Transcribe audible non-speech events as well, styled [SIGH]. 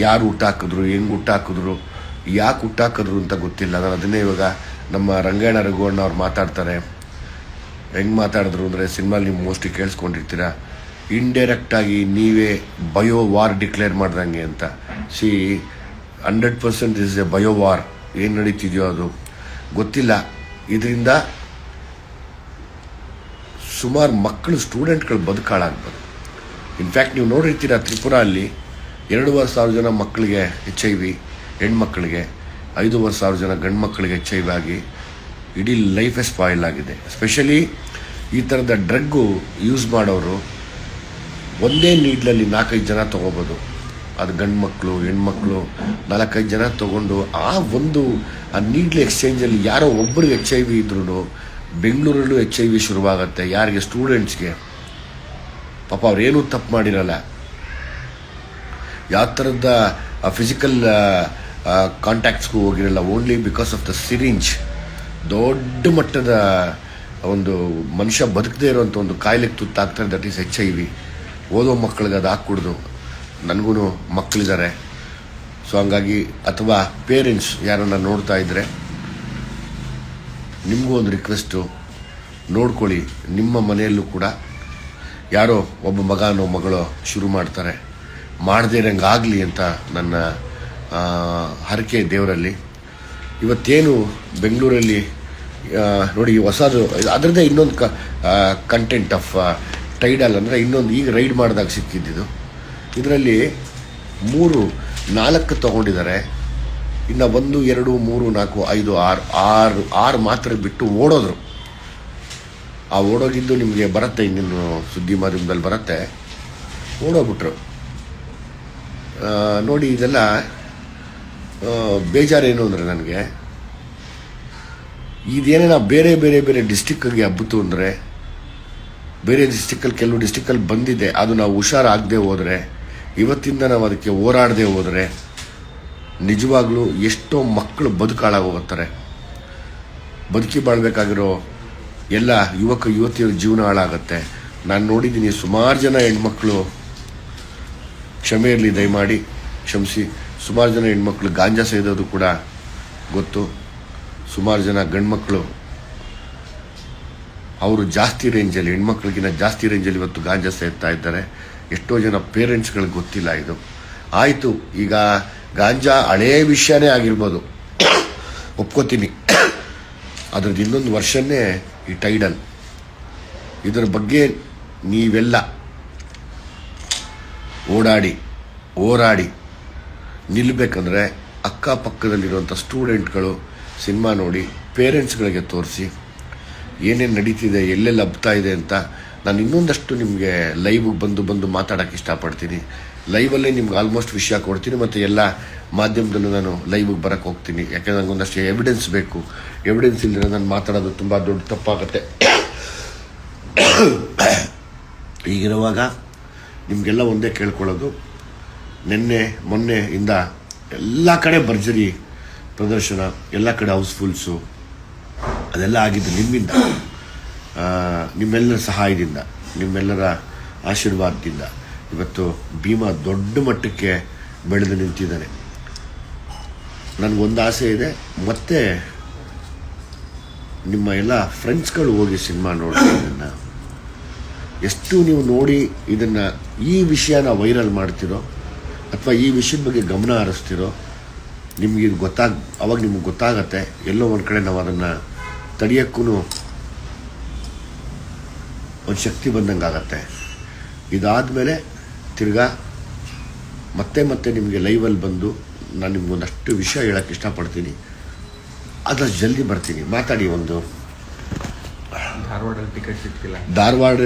ಯಾರು ಊಟ ಹಾಕಿದ್ರು, ಹೆಂಗೆ ಊಟ ಹಾಕಿದ್ರು, ಯಾಕೆ ಊಟ ಹಾಕಿದ್ರು ಅಂತ ಗೊತ್ತಿಲ್ಲ. ನಾನು ಅದನ್ನೇ ಇವಾಗ ನಮ್ಮ ರಂಗಾಯಣ ರಘುವಣ್ಣ ಅವ್ರು ಮಾತಾಡ್ತಾರೆ. ಹೆಂಗೆ ಮಾತಾಡಿದ್ರು ಅಂದರೆ ಸಿನಿಮಾಲಿ ನೀವು ಮೋಸ್ಟ್ಲಿ ಕೇಳಿಸ್ಕೊಂಡಿರ್ತೀರ? ಇಂಡೈರೆಕ್ಟಾಗಿ ನೀವೇ ಬಯೋ ವಾರ್ ಡಿಕ್ಲೇರ್ ಮಾಡ್ದಂಗೆ ಅಂತ. See, hundred percent is a bio war. ಏನು ನಡೀತಿದೆಯೋ ಅದು. ಗೊತ್ತಿಲ್ಲ. ಇದರಿಂದ ಸುಮಾರು ಮಕ್ಕಳು, ಸ್ಟೂಡೆಂಟ್ಗಳು ಬದುಕಾಳಾಗ್ಬೋದು ಇನ್ಫ್ಯಾಕ್ಟ್ ನೀವು ನೋಡಿರ್ತೀರ ತ್ರಿಪುರ ಅಲ್ಲಿ ಎರಡೂವರೆ ಸಾವಿರ ಜನ ಮಕ್ಕಳಿಗೆ ಎಚ್ ಐ ವಿ ಹೆಣ್ಮಕ್ಳಿಗೆ, ಐದೂವರೆ ಸಾವಿರ ಜನ ಗಂಡು ಮಕ್ಕಳಿಗೆ ಎಚ್ ಐ ವಿ ಆಗಿ ಇಡೀ ಲೈಫೇ ಸ್ಪಾಯಿಲ್ ಆಗಿದೆ. ಸ್ಪೆಷಲಿ ಈ ಥರದ ಡ್ರಗ್ಗು ಯೂಸ್ ಮಾಡೋರು ಒಂದೇ ನೀಡ್ಲಲ್ಲಿ ನಾಲ್ಕೈದು ಜನ ತೊಗೋಬೋದು. ಅದು ಗಂಡು ಮಕ್ಕಳು ಹೆಣ್ಮಕ್ಳು, ನಾಲ್ಕೈದು ಜನ ತೊಗೊಂಡು ಆ ಒಂದು, ಆ ನೀಡ್ಲ್ ಎಕ್ಸ್ಚೇಂಜಲ್ಲಿ ಯಾರೋ ಒಬ್ಬರಿಗೆ ಎಚ್ ಐ ವಿ ಇದ್ರೂ ಬೆಂಗಳೂರಲ್ಲೂ ಎಚ್ ಐ ವಿ ಶುರುವಾಗುತ್ತೆ. ಯಾರಿಗೆ ಸ್ಟೂಡೆಂಟ್ಸ್ಗೆ ಪಾಪ ಅವ್ರೇನೂ ತಪ್ಪು ಮಾಡಿರಲ್ಲ. ಯಾವ ಥರದ ಫಿಸಿಕಲ್ ಕಾಂಟ್ಯಾಕ್ಟ್ಸ್ಗೂ ಹೋಗಿರಲ್ಲ only because of the syringe ದೊಡ್ಡ ಮಟ್ಟದ ಒಂದು ಮನುಷ್ಯ ಬದುಕದೇ ಇರೋಂಥ ಒಂದು ಕಾಯಿಲೆಗೆ ತುತ್ತಾಗ್ತಾರೆ that is H I V ಓದೋ ಮಕ್ಕಳಿಗೆ ಅದು ಹಾಕ್ಕೊಡ್ದು. ನನಗೂ ಮಕ್ಕಳಿದ್ದಾರೆ ಸೊ ಹಂಗಾಗಿ, ಅಥವಾ ಪೇರೆಂಟ್ಸ್ ಯಾರನ್ನ ನೋಡ್ತಾ ಇದ್ದರೆ ನಿಮಗೂ ಒಂದು ರಿಕ್ವೆಸ್ಟು ನೋಡ್ಕೊಳ್ಳಿ. ನಿಮ್ಮ ಮನೆಯಲ್ಲೂ ಕೂಡ, ಯಾರೋ ಒಬ್ಬ ಮಗನೋ ಮಗಳೋ ಶುರು ಮಾಡ್ತಾರೆ. ಮಾಡದೇ ಇರಂಗೆ ಆಗಲಿ ಅಂತ ನನ್ನ ಹರಕೆ ದೇವರಲ್ಲಿ. ಇವತ್ತೇನು ಬೆಂಗಳೂರಲ್ಲಿ ನೋಡಿ ಹೊಸದು, ಅದರದ್ದೇ ಇನ್ನೊಂದು ಕ ಕಂಟೆಂಟ್ ಆಫ್ ಟೈಡಲ್ ಅಂದರೆ ಇನ್ನೊಂದು ಈಗ ರೈಡ್ ಮಾಡಿದಾಗ ಸಿಕ್ಕಿದ್ದಿದ್ದು ಇದರಲ್ಲಿ ಮೂರು, ನಾಲ್ಕು ತಗೊಂಡಿದ್ದಾರೆ. ಇನ್ನು ಒಂದು, ಎರಡು, ಮೂರು, ನಾಲ್ಕು, ಐದು, ಆರು ಆರು ಆರು ಮಾತ್ರ ಬಿಟ್ಟು ಓಡೋದ್ರು. ಆ ಓಡೋಗಿದ್ದು ನಿಮಗೆ ಬರುತ್ತೆ, ಇನ್ನೇನು ಸುದ್ದಿ ಮಾಧ್ಯಮದಲ್ಲಿ ಬರುತ್ತೆ. ಓಡೋಗ್ಬಿಟ್ರು. ನೋಡಿ, ಇದೆಲ್ಲ ಬೇಜಾರು ಬೇಜಾರೇನು ಅಂದರೆ ನನಗೆ, ಇದೇನೇನ ಬೇರೆ ಬೇರೆ ಬೇರೆ ಡಿಸ್ಟಿಕ್ಕಿಗೆ ಹಬ್ಬಿತು ಅಂದರೆ, ಬೇರೆ ಡಿಸ್ಟಿಕ್ಕಲ್ಲಿ ಕೆಲವು ಡಿಸ್ಟಿಕ್ಕಲ್ಲಿ ಬಂದಿದೆ, ಅದು ನಾವು ಹುಷಾರಾಗದೆ ಹೋದರೆ, ಇವತ್ತಿಂದ ನಾವು ಅದಕ್ಕೆ ಹೋರಾಡದೆ ಹೋದರೆ, ನಿಜವಾಗ್ಲೂ ಎಷ್ಟೋ ಮಕ್ಕಳು ಬದುಕಾಳಾಗೋಗುತ್ತಾರೆ. ಬದುಕಿ ಬಾಳ್ಬೇಕಾಗಿರೋ ಎಲ್ಲ ಯುವಕ, ಯುವತಿಯರ ಜೀವನ ಹಾಳಾಗತ್ತೆ. ನಾನು ನೋಡಿದ್ದೀನಿ ಸುಮಾರು ಜನ ಹೆಣ್ಮಕ್ಳು ಕ್ಷಮೆ ಇರಲಿ, ದಯಮಾಡಿ ಕ್ಷಮಿಸಿ. ಸುಮಾರು ಜನ ಹೆಣ್ಮಕ್ಳು ಗಾಂಜಾ ಸೇದೋದು ಕೂಡ ಗೊತ್ತು. ಸುಮಾರು ಜನ ಗಂಡ್ಮಕ್ಳು, ಅವರು ಜಾಸ್ತಿ ರೇಂಜಲ್ಲಿ ಹೆಣ್ಮಕ್ಳಿಗಿಂತ ಜಾಸ್ತಿ ರೇಂಜಲ್ಲಿ ಇವತ್ತು ಗಾಂಜಾ ಸೇರ್ತಾ ಇದ್ದಾರೆ. ಎಷ್ಟೋ ಜನ ಪೇರೆಂಟ್ಸ್ಗಳಿಗೆ ಗೊತ್ತಿಲ್ಲ ಇದು. ಆಯಿತು, ಈಗ ಗಾಂಜಾ ಹಳೇ ವಿಷಯನೇ ಆಗಿರ್ಬೋದು. ಒಪ್ಕೋತೀನಿ. ಅದ್ರದ್ದು ಇನ್ನೊಂದು ವರ್ಷನೇ ಈ ಟೈಡಲ್. ಇದರ ಬಗ್ಗೆ ನೀವೆಲ್ಲ ಓಡಾಡಿ, ಹೋರಾಡಿ ನಿಲ್ಲಬೇಕಂದ್ರೆ ಅಕ್ಕಪಕ್ಕದಲ್ಲಿರುವಂಥ ಸ್ಟೂಡೆಂಟ್ಗಳು ಸಿನಿಮಾ ನೋಡಿ ಪೇರೆಂಟ್ಸ್ಗಳಿಗೆ ತೋರಿಸಿ ಏನೇನು ನಡೀತಿದೆ, ಎಲ್ಲೆಲ್ಲಿ ಹಬ್ತಾ ಇದೆ ಅಂತ ನಾನು ಇನ್ನೊಂದಷ್ಟು ನಿಮಗೆ ಲೈವ್ಗೆ ಬಂದು ಬಂದು ಮಾತಾಡೋಕ್ಕೆ ಇಷ್ಟಪಡ್ತೀನಿ. ಲೈವಲ್ಲೇ ನಿಮ್ಗೆ ಆಲ್ಮೋಸ್ಟ್ ವಿಷಯ ಕೊಡ್ತೀನಿ ಮತ್ತು ಎಲ್ಲ ಮಾಧ್ಯಮದಲ್ಲೂ ನಾನು ಲೈವ್ಗೆ ಬರೋಕ್ಕೆ ಹೋಗ್ತೀನಿ. ಯಾಕೆಂದ್ರೆ ನನಗೆ ಒಂದಷ್ಟು ಎವಿಡೆನ್ಸ್ ಬೇಕು. ಎವಿಡೆನ್ಸ್ ಇಲ್ಲದೆ ನಾನು ಮಾತಾಡೋದು ತುಂಬ ದೊಡ್ಡ ತಪ್ಪಾಗುತ್ತೆ. [COUGHS] ಹೀಗಿರುವಾಗ ನಿಮಗೆಲ್ಲ ಒಂದೇ ಕೇಳ್ಕೊಳ್ಳೋದು. ನಿನ್ನೆ ಇಂದ ಎಲ್ಲ ಕಡೆ ಭರ್ಜರಿ ಪ್ರದರ್ಶನ, ಎಲ್ಲ ಕಡೆ ಹೌಸ್ಫುಲ್ಸು, ಅದೆಲ್ಲ ಆಗಿದ್ದು ನಿಮ್ಮಿಂದ. ನಿಮ್ಮೆಲ್ಲರ ಸಹಾಯದಿಂದ, ನಿಮ್ಮೆಲ್ಲರ ಆಶೀರ್ವಾದದಿಂದ ಇವತ್ತು ಭೀಮಾ ದೊಡ್ಡ ಮಟ್ಟಕ್ಕೆ ಬೆಳೆದು ನಿಂತಿದ್ದಾನೆ. ನನಗೊಂದು ಆಸೆ ಇದೆ. ಮತ್ತೆ ನಿಮ್ಮ ಎಲ್ಲ ಫ್ರೆಂಡ್ಸ್ಗಳು ಹೋಗಿ ಸಿನಿಮಾ ನೋಡ್ತಾರೆ ಎಷ್ಟು ನೀವು ನೋಡಿ ಇದನ್ನು ಈ ವಿಷಯನ ವೈರಲ್ ಮಾಡ್ತಿರೋ ಅಥವಾ ಈ ವಿಷಯದ ಬಗ್ಗೆ ಗಮನ ಹರಿಸ್ತಿರೋ ನಿಮಗೆ ಇದು ಗೊತ್ತಾಗ ಅವಾಗ ನಿಮ್ಗೆ ಗೊತ್ತಾಗತ್ತೆ ಎಲ್ಲೋ ಒಂದು ಕಡೆ ನಾವು ಅದನ್ನು ತಡೆಯೋಕ್ಕೂ ಒಂದು ಶಕ್ತಿ ಬಂದಂಗೆ ಆಗತ್ತೆ. ಇದಾದಮೇಲೆ ತಿರ್ಗಾ ಮತ್ತೆ ಮತ್ತೆ ನಿಮಗೆ ಲೈವಲ್ಲಿ ಬಂದು ನಾನು ನಿಮ್ಗೆ ಒಂದಷ್ಟು ವಿಷಯ ಹೇಳೋಕ್ಕೆ ಇಷ್ಟಪಡ್ತೀನಿ. ಆದಷ್ಟು ಜಲ್ದಿ ಬರ್ತೀನಿ. ಮಾತಾಡಿ ಒಂದು. ಧಾರವಾಡಲ್ಲಿ ಟಿಕೆಟ್ ಸಿಗ್ತಿಲ್ಲ. ಧಾರವಾಡ